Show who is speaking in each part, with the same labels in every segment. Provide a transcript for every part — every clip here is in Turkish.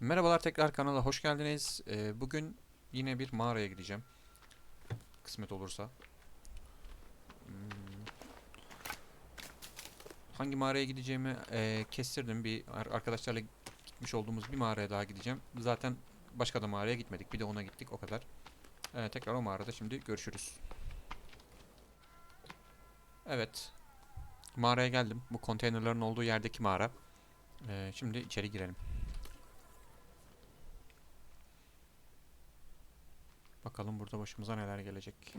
Speaker 1: Merhabalar tekrar kanala hoş geldiniz. Ee, bugün yine bir mağaraya gideceğim. Kısmet olursa. Hmm. Hangi mağaraya gideceğimi e, kestirdim. Bir ar- arkadaşlarla gitmiş olduğumuz bir mağaraya daha gideceğim. Zaten başka da mağaraya gitmedik. Bir de ona gittik o kadar. Ee, tekrar o mağarada şimdi görüşürüz. Evet. Mağaraya geldim. Bu konteynerların olduğu yerdeki mağara. Ee, şimdi içeri girelim. Bakalım burada başımıza neler gelecek.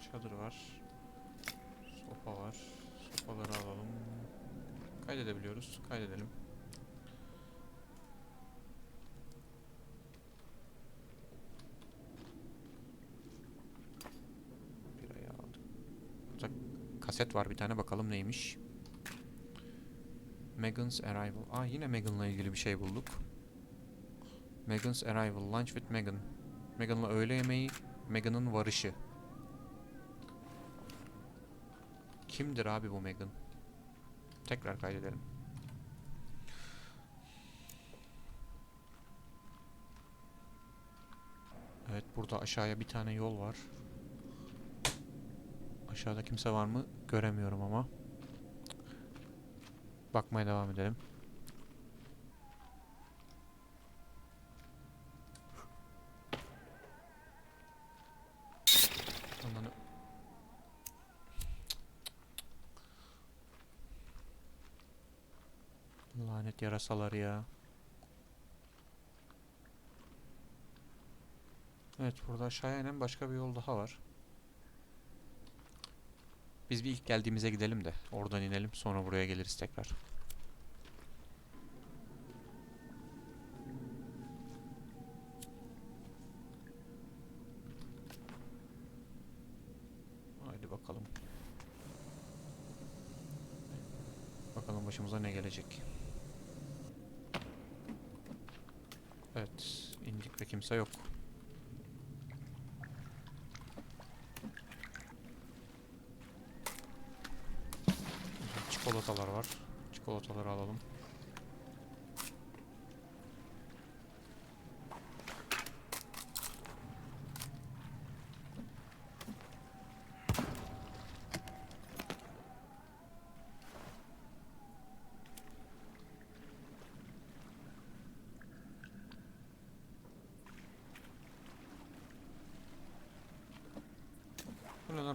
Speaker 1: Çadır var. Sopa var. Sopaları alalım. Kaydedebiliyoruz. Kaydedelim. Birayı aldık. Burada kaset var bir tane bakalım neymiş. Megan's Arrival. Aa yine Megan'la ilgili bir şey bulduk. Megan's Arrival. Lunch with Megan. Megan'la öğle yemeği. Megan'ın varışı. Kimdir abi bu Megan? Tekrar kaydedelim. Evet burada aşağıya bir tane yol var. Aşağıda kimse var mı? Göremiyorum ama. Bakmaya devam edelim. Lanet yarasalar ya. Evet burada aşağıya inen başka bir yol daha var. Biz bir ilk geldiğimize gidelim de oradan inelim sonra buraya geliriz tekrar. Haydi bakalım. Bakalım başımıza ne gelecek. Evet, indik ve kimse yok. Güzel, Çikolatalar var. Çikolataları alalım.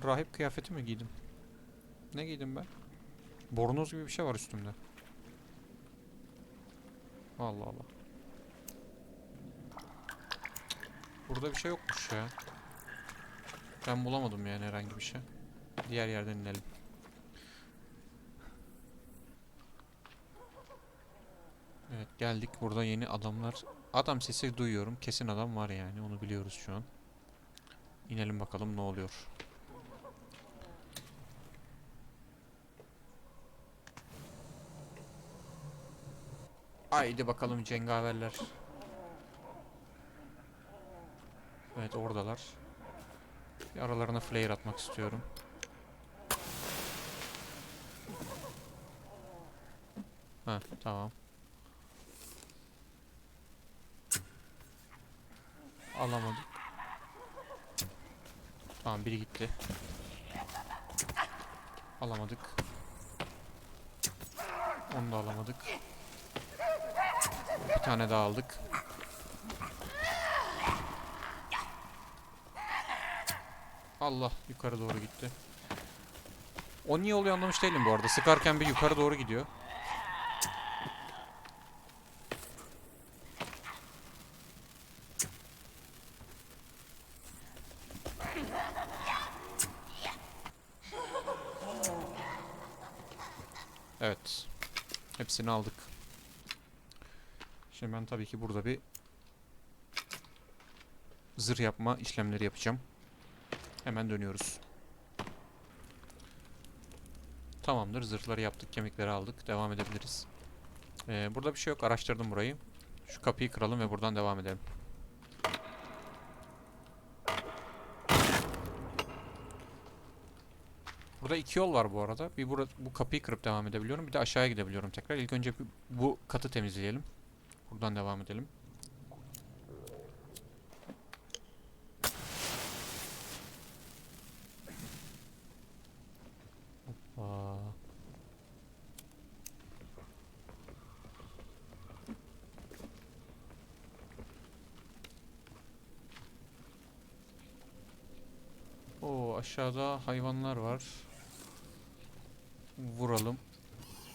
Speaker 1: Rahip kıyafeti mi giydim? Ne giydim ben? Bornoz gibi bir şey var üstümde. Allah Allah. Burada bir şey yokmuş ya. Ben bulamadım yani herhangi bir şey. Diğer yerden inelim. Evet geldik. Burada yeni adamlar. Adam sesi duyuyorum. Kesin adam var yani. Onu biliyoruz şu an. İnelim bakalım ne oluyor. Haydi bakalım cengaverler. Evet oradalar. Bir aralarına flare atmak istiyorum. Ha tamam. Alamadık. Tamam biri gitti. Alamadık. Onu da alamadık. Bir tane daha aldık. Allah yukarı doğru gitti. O niye oluyor anlamış değilim bu arada. Sıkarken bir yukarı doğru gidiyor. Evet. Hepsini aldık. Şimdi ben tabii ki burada bir zırh yapma işlemleri yapacağım. Hemen dönüyoruz. Tamamdır. Zırhları yaptık. Kemikleri aldık. Devam edebiliriz. Ee, burada bir şey yok. Araştırdım burayı. Şu kapıyı kıralım ve buradan devam edelim. Burada iki yol var bu arada. Bir bura, bu kapıyı kırıp devam edebiliyorum. Bir de aşağıya gidebiliyorum tekrar. İlk önce bu katı temizleyelim. Buradan devam edelim. Hoppa. Oo aşağıda hayvanlar var. Vuralım.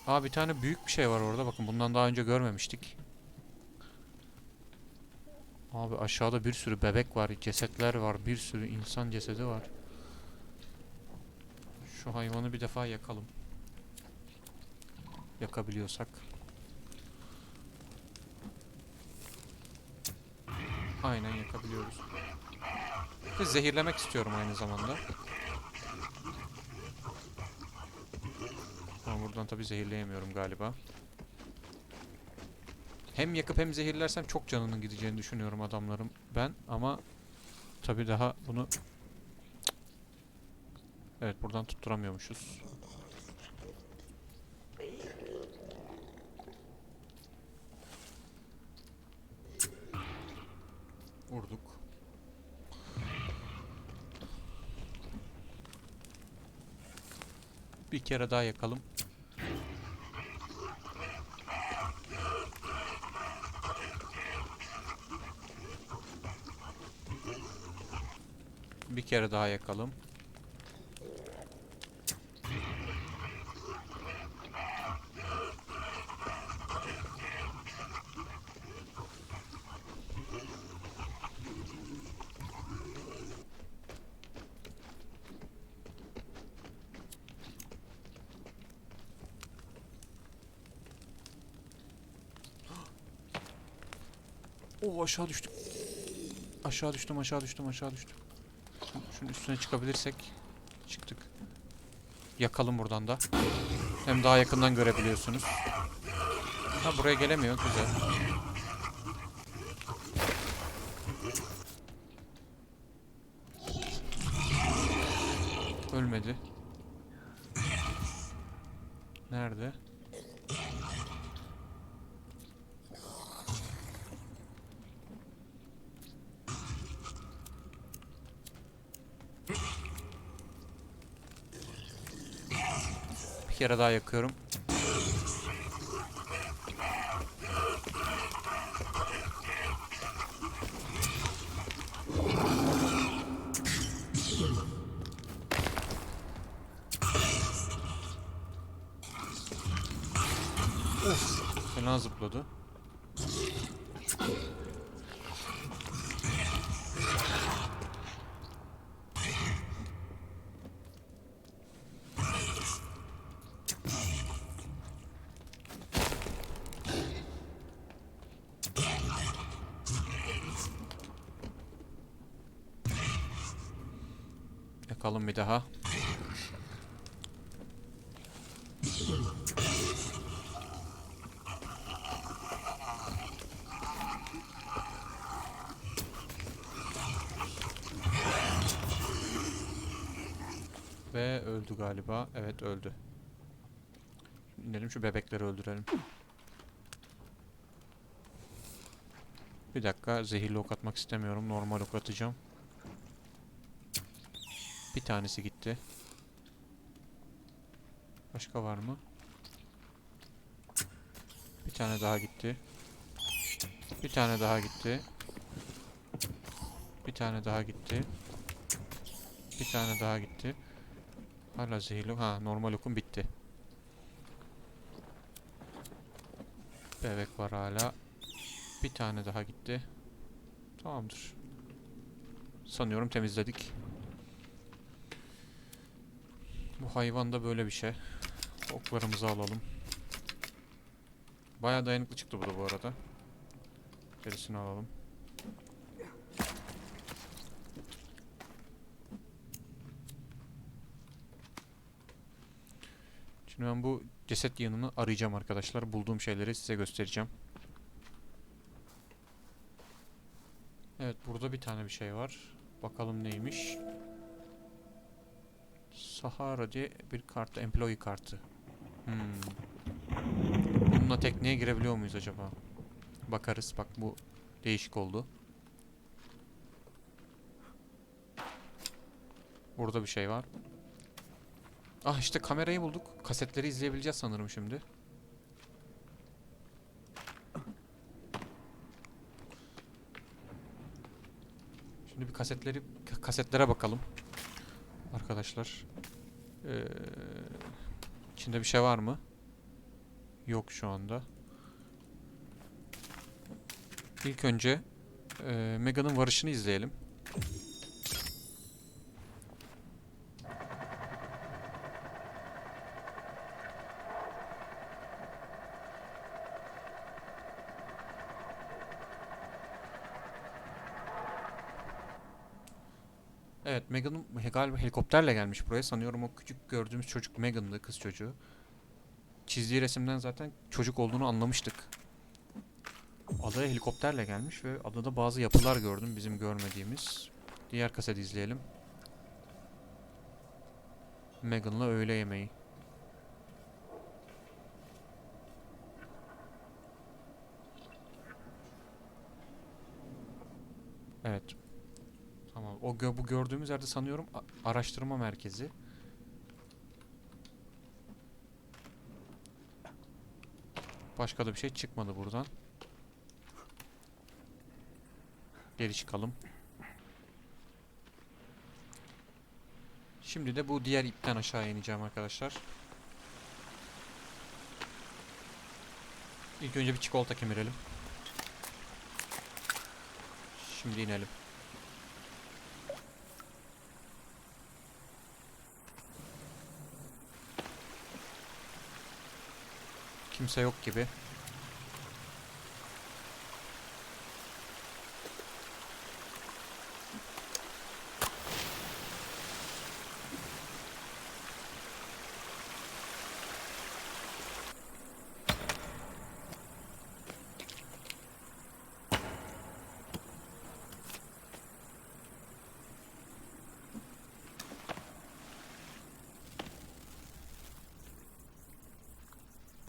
Speaker 1: Aa bir tane büyük bir şey var orada. Bakın bundan daha önce görmemiştik. Abi aşağıda bir sürü bebek var, cesetler var, bir sürü insan cesedi var. Şu hayvanı bir defa yakalım. Yakabiliyorsak. Aynen yakabiliyoruz. Ve zehirlemek istiyorum aynı zamanda. Ama buradan tabi zehirleyemiyorum galiba. Hem yakıp hem zehirlersem çok canının gideceğini düşünüyorum adamlarım ben ama tabi daha bunu Evet buradan tutturamıyormuşuz. Vurduk. Bir kere daha yakalım. Bir kere daha yakalım. Oo aşağı düştüm. Aşağı düştüm, aşağı düştüm, aşağı düştüm. Şunun üstüne çıkabilirsek çıktık. Yakalım buradan da. Hem daha yakından görebiliyorsunuz. Ha buraya gelemiyor, güzel. Ölmedi. Nerede? Bir kere daha yakıyorum. Of, fena zıpladı. Yakalım bir daha. Ve öldü galiba. Evet öldü. Şimdi inelim şu bebekleri öldürelim. Bir dakika zehirli ok atmak istemiyorum. Normal ok atacağım. Bir tanesi gitti. Başka var mı? Bir tane daha gitti. Bir tane daha gitti. Bir tane daha gitti. Bir tane daha gitti. Hala zehirli. Ha normal okum bitti. Bebek var hala. Bir tane daha gitti. Tamamdır. Sanıyorum temizledik. Bu hayvan da böyle bir şey. Oklarımızı alalım. Baya dayanıklı çıktı bu da bu arada. Gerisini alalım. Şimdi ben bu ceset yanını arayacağım arkadaşlar. Bulduğum şeyleri size göstereceğim. Evet burada bir tane bir şey var. Bakalım neymiş. Sahara diye bir kartı. Employee kartı. Hmm. Bununla tekneye girebiliyor muyuz acaba? Bakarız. Bak bu değişik oldu. Burada bir şey var. Ah işte kamerayı bulduk. Kasetleri izleyebileceğiz sanırım şimdi. Şimdi bir kasetleri ka- kasetlere bakalım. Arkadaşlar. Ee, içinde bir şey var mı? Yok şu anda. İlk önce e, Mega'nın varışını izleyelim. Evet, Megan galiba helikopterle gelmiş buraya. Sanıyorum o küçük gördüğümüz çocuk Megan'dı, kız çocuğu. Çizdiği resimden zaten çocuk olduğunu anlamıştık. Adaya helikopterle gelmiş ve adada bazı yapılar gördüm bizim görmediğimiz. Diğer kaseti izleyelim. Megan'la öğle yemeği. Evet. Tamam. O gö bu gördüğümüz yerde sanıyorum araştırma merkezi. Başka da bir şey çıkmadı buradan. Geri çıkalım. Şimdi de bu diğer ipten aşağı ineceğim arkadaşlar. İlk önce bir çikolata kemirelim. Şimdi inelim. Kimse yok gibi.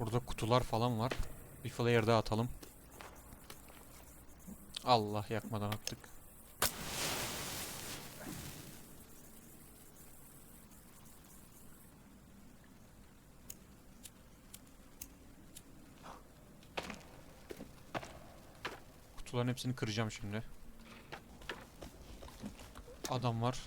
Speaker 1: Burada kutular falan var. Bir flare daha atalım. Allah yakmadan attık. Kutuların hepsini kıracağım şimdi. Adam var.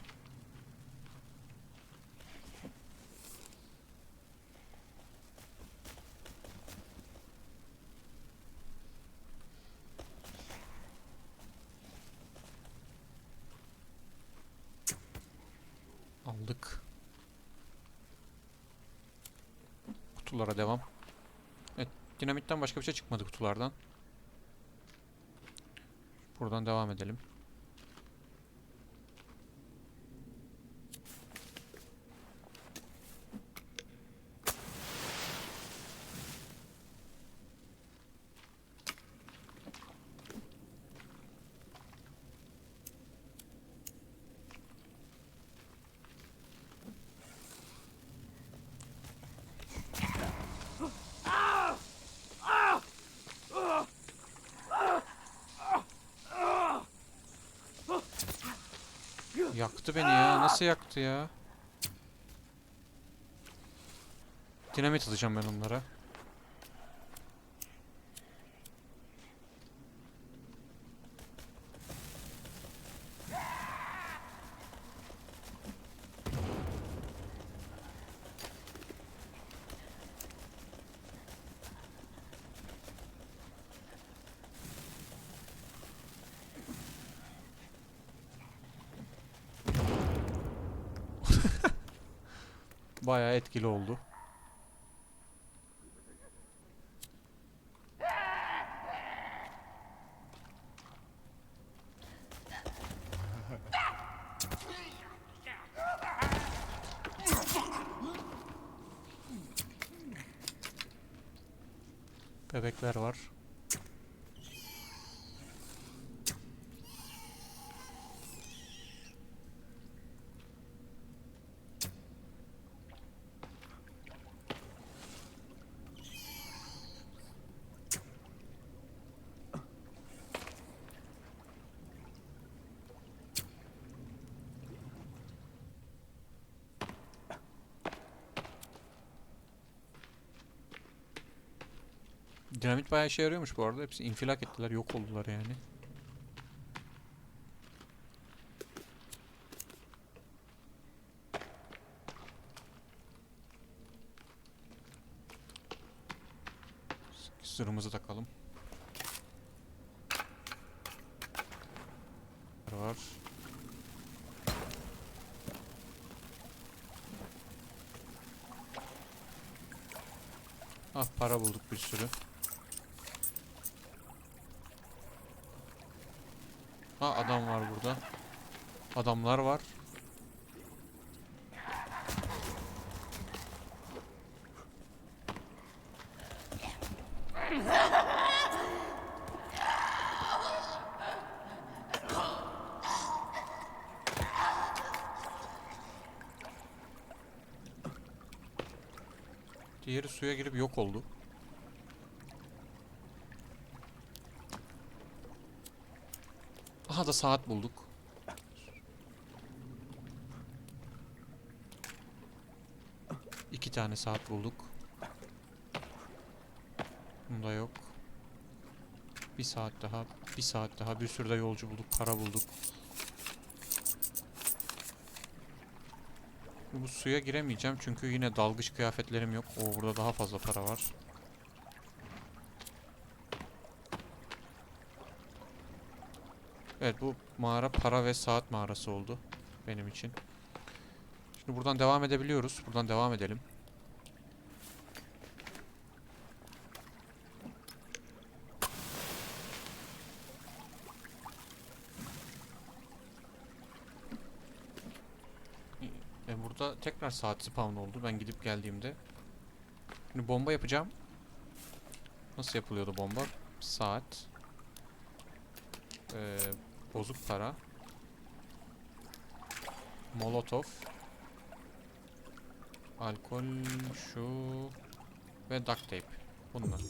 Speaker 1: Aldık. Kutulara devam. Evet, dinamitten başka bir şey çıkmadı kutulardan. Buradan devam edelim. Yaktı beni ya. Nasıl yaktı ya? Dinamit atacağım ben onlara. Bayağı etkili oldu. Bebekler var. Dinamit bayağı işe yarıyormuş bu arada. Hepsi infilak ettiler, yok oldular yani. Sırımızı takalım. Var. Ah para bulduk bir sürü. Ha adam var burada. Adamlar var. Diğeri suya girip yok oldu. Aha da saat bulduk. İki tane saat bulduk. Bunda yok. Bir saat daha, bir saat daha, bir sürü de yolcu bulduk, para bulduk. Bu suya giremeyeceğim çünkü yine dalgıç kıyafetlerim yok. O burada daha fazla para var. Evet bu mağara para ve saat mağarası oldu benim için. Şimdi buradan devam edebiliyoruz. Buradan devam edelim. E burada tekrar saat spawn oldu ben gidip geldiğimde. Şimdi bomba yapacağım. Nasıl yapılıyordu bomba? Saat. Ee, bozuk para. Molotov. Alkol şu ve duct tape. Bunlar.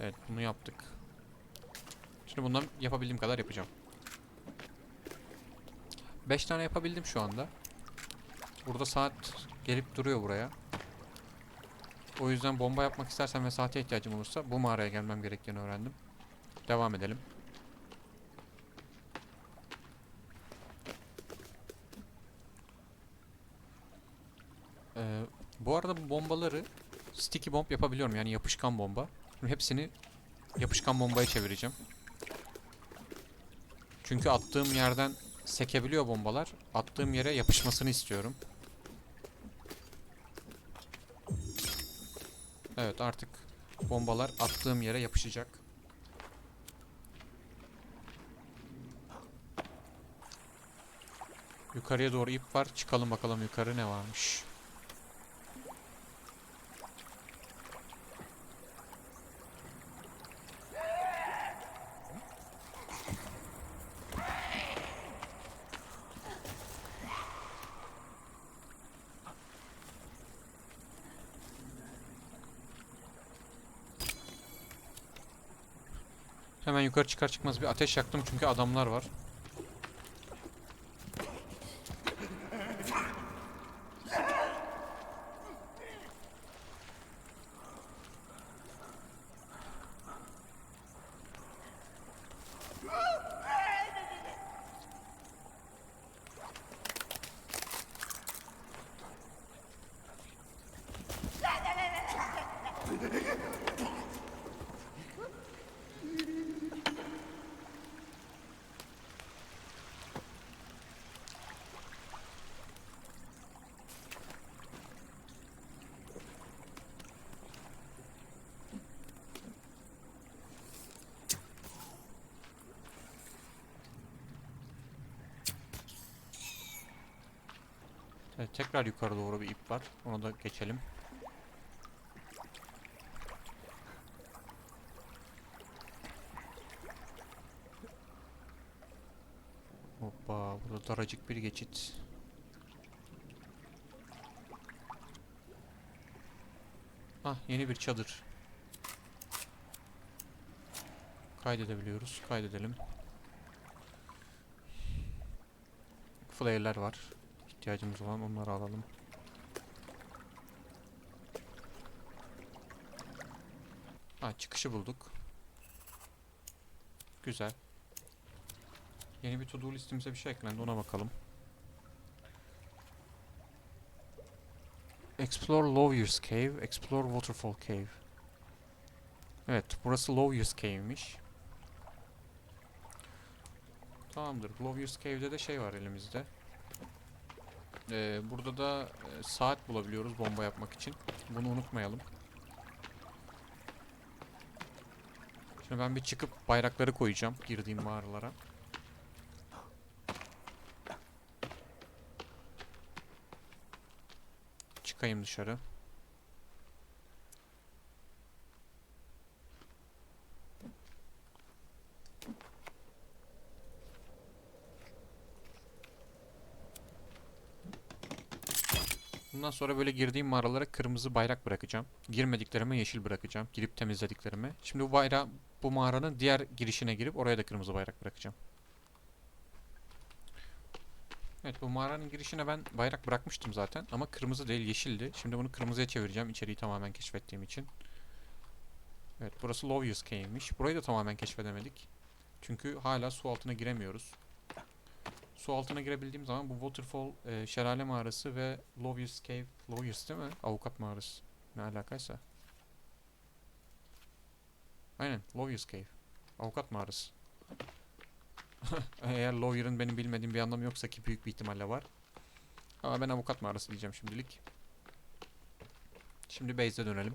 Speaker 1: Evet bunu yaptık. Şimdi bundan yapabildiğim kadar yapacağım. 5 tane yapabildim şu anda. Burada saat gelip duruyor buraya. O yüzden bomba yapmak istersem ve saate ihtiyacım olursa bu mağaraya gelmem gerektiğini öğrendim. Devam edelim. Ee, bu arada bu bombaları sticky bomb yapabiliyorum yani yapışkan bomba. Şimdi hepsini yapışkan bombaya çevireceğim. Çünkü attığım yerden sekebiliyor bombalar. Attığım yere yapışmasını istiyorum. Evet artık bombalar attığım yere yapışacak. Yukarıya doğru ip var. Çıkalım bakalım yukarı ne varmış. Hemen yukarı çıkar çıkmaz bir ateş yaktım çünkü adamlar var. Evet, tekrar yukarı doğru bir ip var. Onu da geçelim. Hoppa, burada daracık bir geçit. Ah, yeni bir çadır. Kaydedebiliyoruz. Kaydedelim. Flare'ler var. İhtiyacımız olan onları alalım. Ha çıkışı bulduk. Güzel. Yeni bir to do listemize bir şey eklendi ona bakalım. Explore Lawyer's Cave, Explore Waterfall Cave. Evet, burası Lawyer's Cave'miş. Tamamdır. Lawyer's Cave'de de şey var elimizde. Ee, burada da e, saat bulabiliyoruz bomba yapmak için. Bunu unutmayalım. Şimdi ben bir çıkıp bayrakları koyacağım girdiğim mağaralara. Çıkayım dışarı. Bundan sonra böyle girdiğim mağaralara kırmızı bayrak bırakacağım. Girmediklerime yeşil bırakacağım. Girip temizlediklerime. Şimdi bu bayrağı bu mağaranın diğer girişine girip oraya da kırmızı bayrak bırakacağım. Evet bu mağaranın girişine ben bayrak bırakmıştım zaten ama kırmızı değil yeşildi. Şimdi bunu kırmızıya çevireceğim içeriği tamamen keşfettiğim için. Evet burası Lawyer's Cave'miş. Burayı da tamamen keşfedemedik. Çünkü hala su altına giremiyoruz. Su altına girebildiğim zaman bu Waterfall e, şelale mağarası ve Lawyer's Cave, Lawyer's değil mi? Avukat mağarası. Ne alakaysa. Aynen Lawyer's Cave. Avukat mağarası. Eğer lawyer'ın benim bilmediğim bir anlamı yoksa ki büyük bir ihtimalle var. Ama ben avukat mağarası diyeceğim şimdilik. Şimdi base'e dönelim.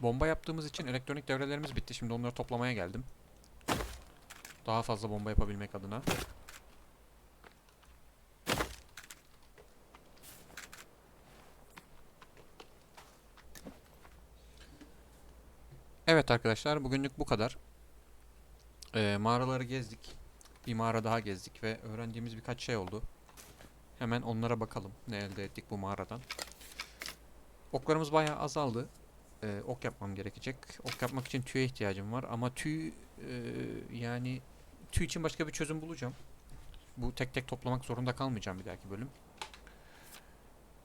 Speaker 1: Bomba yaptığımız için elektronik devrelerimiz bitti. Şimdi onları toplamaya geldim. Daha fazla bomba yapabilmek adına. Evet arkadaşlar bugünlük bu kadar. Ee, mağaraları gezdik. Bir mağara daha gezdik ve öğrendiğimiz birkaç şey oldu. Hemen onlara bakalım. Ne elde ettik bu mağaradan. Oklarımız bayağı azaldı. Ee, ok yapmam gerekecek. Ok yapmak için tüye ihtiyacım var ama tüy e, yani tüy için başka bir çözüm bulacağım. Bu tek tek toplamak zorunda kalmayacağım bir dahaki bölüm.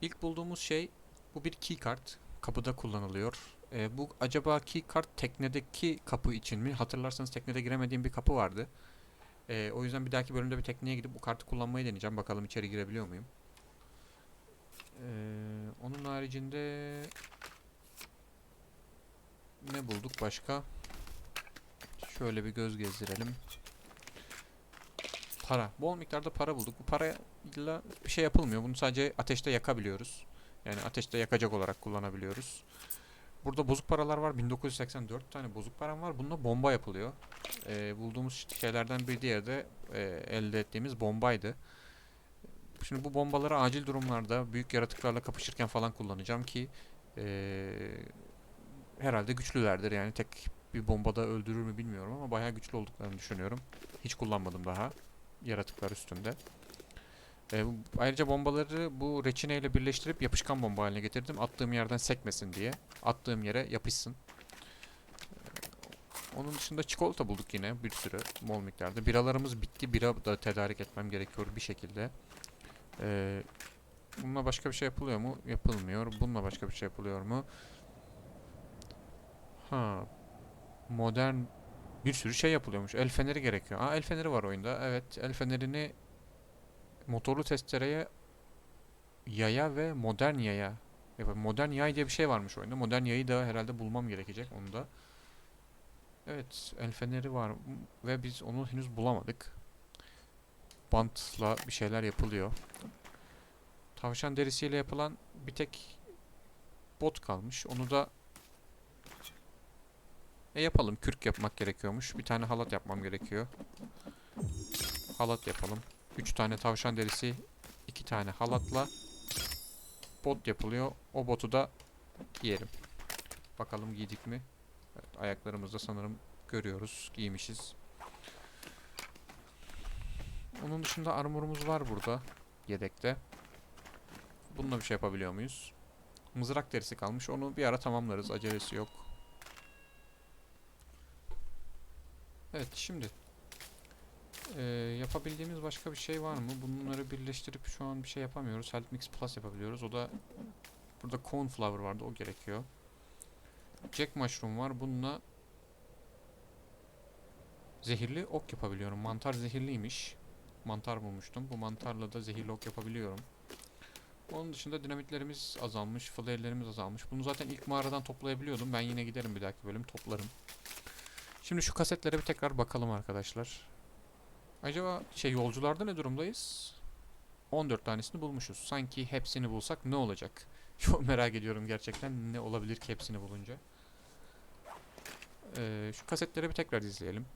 Speaker 1: İlk bulduğumuz şey bu bir keycard. Kapıda kullanılıyor. Ee, bu acaba keycard teknedeki kapı için mi? Hatırlarsanız teknede giremediğim bir kapı vardı. Ee, o yüzden bir dahaki bölümde bir tekneye gidip bu kartı kullanmayı deneyeceğim. Bakalım içeri girebiliyor muyum? Ee, onun haricinde ne bulduk başka? Şöyle bir göz gezdirelim. Para. Bol miktarda para bulduk. Bu parayla bir şey yapılmıyor. Bunu sadece ateşte yakabiliyoruz. Yani ateşte yakacak olarak kullanabiliyoruz. Burada bozuk paralar var. 1984 tane bozuk param var. Bununla bomba yapılıyor. Ee, bulduğumuz şeylerden bir diğeri de e, elde ettiğimiz bombaydı. Şimdi bu bombaları acil durumlarda büyük yaratıklarla kapışırken falan kullanacağım ki e, herhalde güçlülerdir. Yani tek bir bombada öldürür mü bilmiyorum ama bayağı güçlü olduklarını düşünüyorum. Hiç kullanmadım daha yaratıklar üstünde. Bu- ayrıca bombaları bu reçineyle birleştirip yapışkan bomba haline getirdim. Attığım yerden sekmesin diye. Attığım yere yapışsın. Ee, onun dışında çikolata bulduk yine bir sürü bol miktarda. Biralarımız bitti. Bira da tedarik etmem gerekiyor bir şekilde. Ee, bununla başka bir şey yapılıyor mu? Yapılmıyor. Bununla başka bir şey yapılıyor mu? Ha. Modern bir sürü şey yapılıyormuş. El feneri gerekiyor. Aa el feneri var oyunda. Evet el fenerini motorlu testereye yaya ve modern yaya. Modern yay diye bir şey varmış oyunda. Modern yayı da herhalde bulmam gerekecek onu da. Evet el feneri var ve biz onu henüz bulamadık. Bantla bir şeyler yapılıyor. Tavşan derisiyle yapılan bir tek bot kalmış. Onu da e yapalım. Kürk yapmak gerekiyormuş. Bir tane halat yapmam gerekiyor. Halat yapalım. 3 tane tavşan derisi, 2 tane halatla bot yapılıyor. O botu da giyelim. Bakalım giydik mi? Evet, ayaklarımızda sanırım görüyoruz. Giymişiz. Onun dışında armorumuz var burada. Yedekte. Bununla bir şey yapabiliyor muyuz? Mızrak derisi kalmış. Onu bir ara tamamlarız. Acelesi yok. Evet şimdi ee, yapabildiğimiz başka bir şey var mı? Bunları birleştirip şu an bir şey yapamıyoruz. Help Mix Plus yapabiliyoruz. O da burada cornflower vardı. O gerekiyor. Jack Mushroom var. Bununla zehirli ok yapabiliyorum. Mantar zehirliymiş. Mantar bulmuştum. Bu mantarla da zehirli ok yapabiliyorum. Onun dışında dinamitlerimiz azalmış. Flare'lerimiz azalmış. Bunu zaten ilk mağaradan toplayabiliyordum. Ben yine giderim bir dahaki bölüm toplarım. Şimdi şu kasetlere bir tekrar bakalım arkadaşlar. Acaba şey yolcularda ne durumdayız? 14 tanesini bulmuşuz. Sanki hepsini bulsak ne olacak? Çok merak ediyorum gerçekten ne olabilir ki hepsini bulunca. Ee, şu kasetleri bir tekrar izleyelim.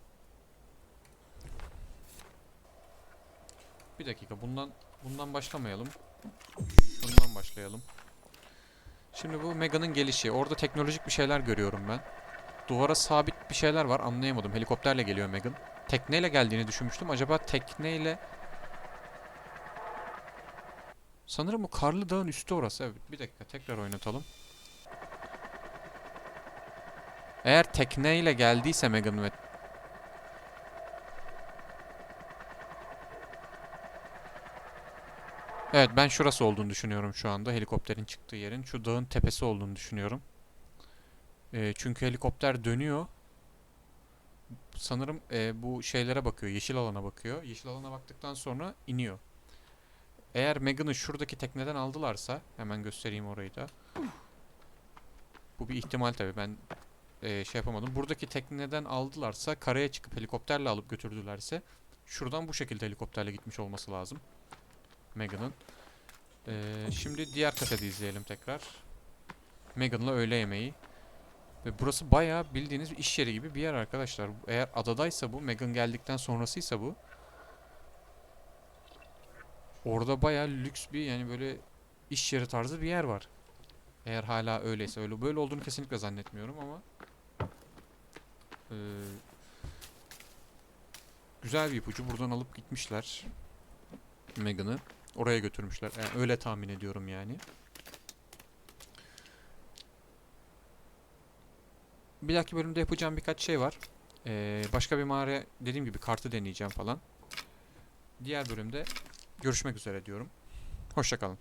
Speaker 1: Bir dakika bundan bundan başlamayalım. Bundan başlayalım. Şimdi bu Mega'nın gelişi. Orada teknolojik bir şeyler görüyorum ben. Duvara sabit bir şeyler var anlayamadım. Helikopterle geliyor Megan. Tekneyle geldiğini düşünmüştüm. Acaba tekneyle... Sanırım bu Karlı Dağ'ın üstü orası. Evet bir dakika tekrar oynatalım. Eğer tekneyle geldiyse Megan ve... Evet ben şurası olduğunu düşünüyorum şu anda. Helikopterin çıktığı yerin. Şu dağın tepesi olduğunu düşünüyorum. Ee, çünkü helikopter dönüyor. Sanırım e, bu şeylere bakıyor. Yeşil alana bakıyor. Yeşil alana baktıktan sonra iniyor. Eğer Megan'ı şuradaki tekneden aldılarsa hemen göstereyim orayı da. Bu bir ihtimal tabii ben e, şey yapamadım. Buradaki tekneden aldılarsa karaya çıkıp helikopterle alıp götürdülerse şuradan bu şekilde helikopterle gitmiş olması lazım. Megan'ın. Ee, şimdi diğer kaseti izleyelim tekrar. Megan'la öğle yemeği. Ve burası bayağı bildiğiniz iş yeri gibi bir yer arkadaşlar. Eğer adadaysa bu, Megan geldikten sonrasıysa bu. Orada bayağı lüks bir yani böyle iş yeri tarzı bir yer var. Eğer hala öyleyse öyle böyle olduğunu kesinlikle zannetmiyorum ama eee, güzel bir ipucu buradan alıp gitmişler Megan'ı oraya götürmüşler. Yani öyle tahmin ediyorum yani. Bir dahaki bölümde yapacağım birkaç şey var. Ee, başka bir mağara dediğim gibi kartı deneyeceğim falan. Diğer bölümde görüşmek üzere diyorum. Hoşçakalın.